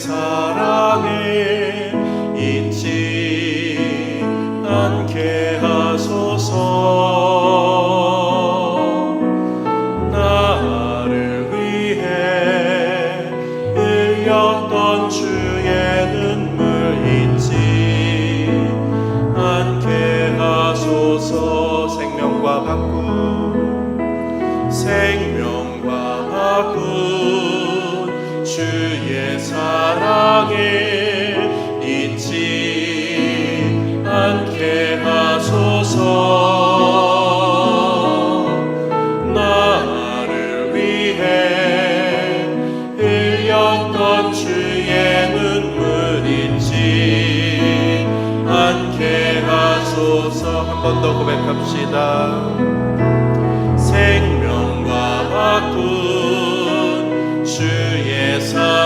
사랑을 잊지 않게 하소서. 나를 위해 흘렸던 주의 눈물 잊지 않게 하소서. 생명과 바꾸 생명과 바꾸. 주 의 사랑에 잊지 않게 하소서. 나를 위해 흘렸던 주의 눈물 잊지 않게 하소서. 한 번 더 고백합시다. 생명과 바꾼 주의 사랑